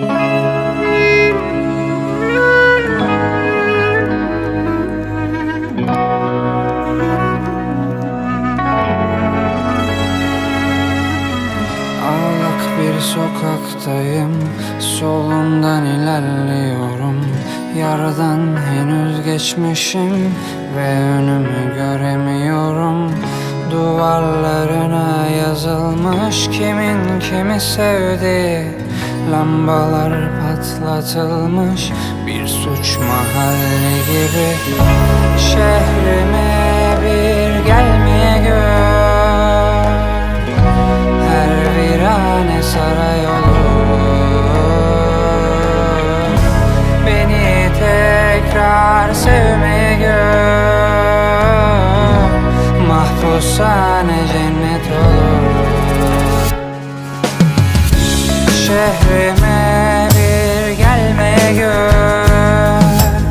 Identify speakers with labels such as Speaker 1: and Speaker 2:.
Speaker 1: Bir sokaktayım Solundan ilerliyorum. Yaradan henüz geçmişim Ve önümü göremiyorum. Duvarlarına yazılmış kimin kimi sevdiği Lambalar patlatılmış bir suç mahalli gibi. Şehrime bir gelmeye gör. Her virane saray olur. Beni tekrar sevmeye gör. Mahpushane cennet olur Şehrime